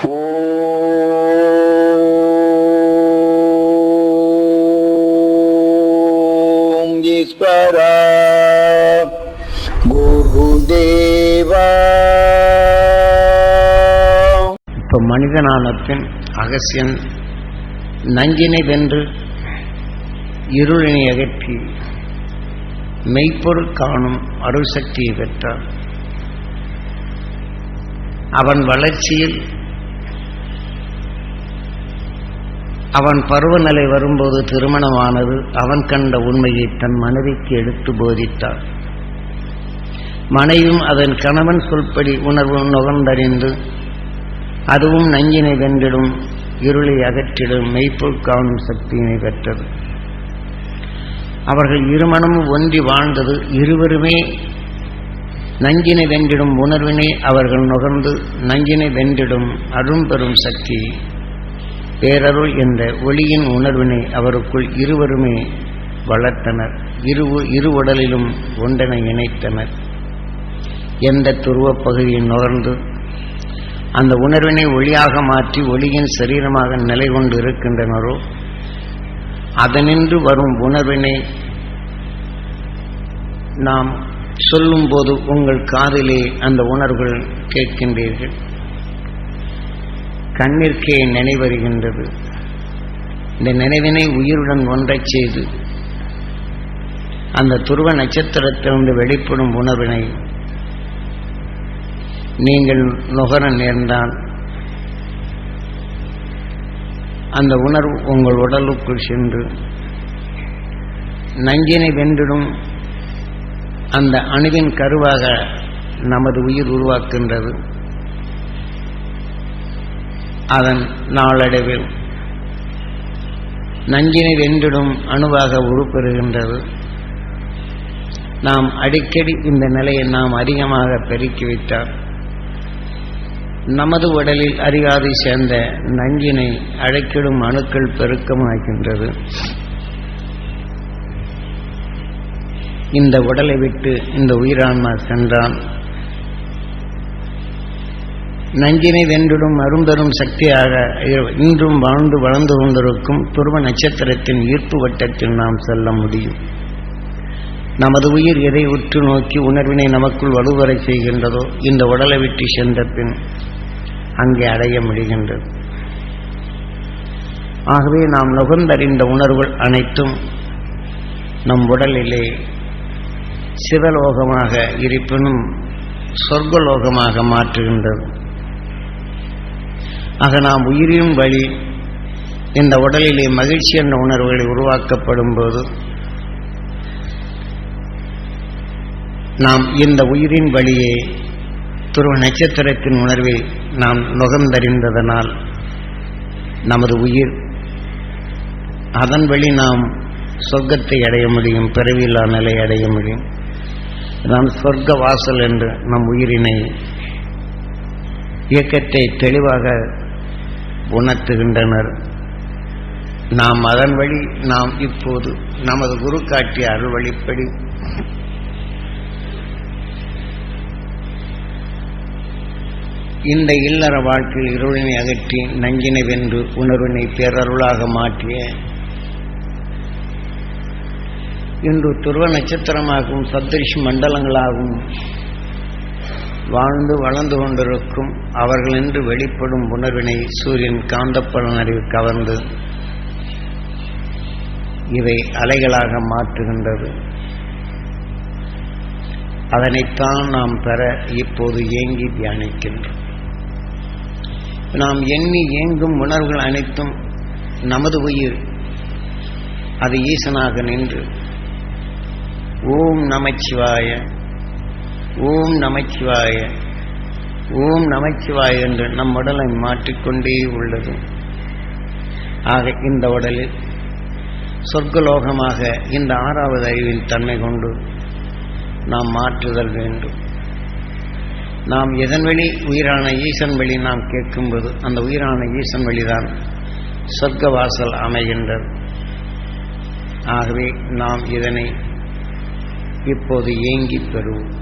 ஓம் இப்போ மனிதனான பின் அகசியன் நஞ்சினை வென்று இருளினை அகற்றி மெய்ப்பொருள் காணும் அருள் சக்தியை பெற்றான் அவன் வளர்ச்சியில் அவன் பருவநிலை வரும்போது திருமணமானது அவன் கண்ட உண்மையை தன் மனைவிக்கு எடுத்து போதித்தான் மனைவியும் அதன் கணவன் சொல்படி உணர்வு நுகர்ந்தறிந்து அதுவும் நஞ்சினை வென்றிடும் இருளை அகற்றிடும் மெய்ப்பொருள் காணும் சக்தியினை பெற்றது. அவர்கள் இருமணமும் ஒன்றி வாழ்ந்தது இருவருமே நஞ்சினை வென்றிடும் உணர்வினை அவர்கள் நுகர்ந்து நஞ்சினை வென்றிடும் அரும்பெரும் சக்தி பேரருள் என்ற ஒளியின் உணர்வினை அவருக்குள் இருவருமே வளர்த்தனர். இரு இரு உடலிலும் ஒன்றனை இணைத்தனர். எந்த துருவப் பகுதியை நுகர்ந்து அந்த உணர்வினை ஒளியாக மாற்றி ஒளியின் சரீரமாக நிலை கொண்டு இருக்கின்றனரோ அதனின்று வரும் உணர்வினை நாம் சொல்லும்போது உங்கள் காதிலே அந்த உணர்வுகள் கேட்கின்றீர்கள். கண்ணிற்கே நினைவருகின்றது இந்த நினைவினை உயிருடன் ஒன்றச் செய்து அந்த துருவ நட்சத்திரத்திலிருந்து வெளிப்படும் உணர்வினை நீங்கள் நுகர நேர்ந்தால் அந்த உணர்வு உங்கள் உடலுக்குள் சென்று நஞ்சினை வென்றிடும் அந்த அணுவின் கருவாக நமது உயிர் உருவாக்கின்றது அதன் நாளடைவில் நஞ்சினை வென்றிடும் அணுவாக உருப்பெறுகின்றது. நாம் அடிக்கடி இந்த நிலையை நாம் அதிகமாக பெருக்கிவிட்டார் நமது உடலில் அறியாதை சேர்ந்த நஞ்சினை அழைக்கிடும் அணுக்கள் பெருக்கமாகின்றது. இந்த உடலை விட்டு இந்த உயிரான்மா சென்றான். நஞ்சினை வென்றிடும் அரும்பெரும் சக்தியாக இன்றும் வாழ்ந்து வளர்ந்து கொண்டிருக்கும் துருவ நட்சத்திரத்தின் ஈர்ப்பு வட்டத்தில் நாம் செல்ல முடியும். நமது உயிர் எதை உற்று நோக்கி உணர்வினை நமக்குள் வலுவரை செய்கின்றதோ இந்த உடலை விட்டு சென்ற பின் அங்கே அடைய முடிகின்றது. ஆகவே நாம் நுகர்ந்தறிந்த உணர்வுகள் அனைத்தும் நம் உடலிலே சிவலோகமாக இருப்பினும் சொர்க்கலோகமாக மாற்றுகின்றது. ஆக நாம் உயிரியும் வழி இந்த உடலிலே மகிழ்ச்சி என்ற உணர்வுகளை உருவாக்கப்படும் போது நாம் இந்த உயிரின் வழியே துருவ நட்சத்திரத்தின் உணர்வை நாம் நுகர்ந்தறிந்ததனால் நமது உயிர் அதன் வழி நாம் சொர்க்கத்தை அடைய முடியும் பிறவில்லா நிலை அடைய முடியும். நாம் சொர்க்க வாசல் என்று நம் உயிரினை இயக்கத்தை தெளிவாக உணர்த்துகின்றனர். நாம் அதன் வழி நாம் இப்போது நமது குரு காட்டிய அருள் வழிப்படி இந்த இல்லற வாழ்க்கையில் இருளினை அகற்றி நஞ்சினை வென்று உணர்வினை பேரருளாக மாற்றிய இன்று துருவ நட்சத்திரமாகவும் சப்தரிஷி மண்டலங்களாகவும் வாழ்ந்து வளர்ந்து கொண்டிருக்கும் அவர்கள் என்று வெளிப்படும் உணர்வினை சூரியன் காந்தப்பலன் அறிவு கவர்ந்து இவை அலைகளாக மாற்றுகின்றது. அதனைத்தான் நாம் பெற இப்போது ஏங்கி தியானிக்கின்றோம். நாம் எண்ணி ஏங்கும் உணர்வுகள் அனைத்தும் நமது உயிர். அது ஈசனாக நின்று ஓம் நமச்சிவாய ஓம் நமச்சிவாய. ஓம் நமச்சிவாய என்று நம் உடலை மாற்றிக்கொண்டே உள்ளது. ஆக இந்த உடலில் சொர்க்கலோகமாக இந்த ஆறாவது அறிவின் தன்மை கொண்டு நாம் மாற்றுதல் வேண்டும். நாம் எதன் வழி உயிரான ஈசன் வழி நாம் கேட்கும்போது அந்த உயிரான ஈசன் வழிதான் சொர்க்க வாசல் அமைகின்றது. ஆகவே நாம் இதனை இப்போது ஏங்கி பெறுவோம்.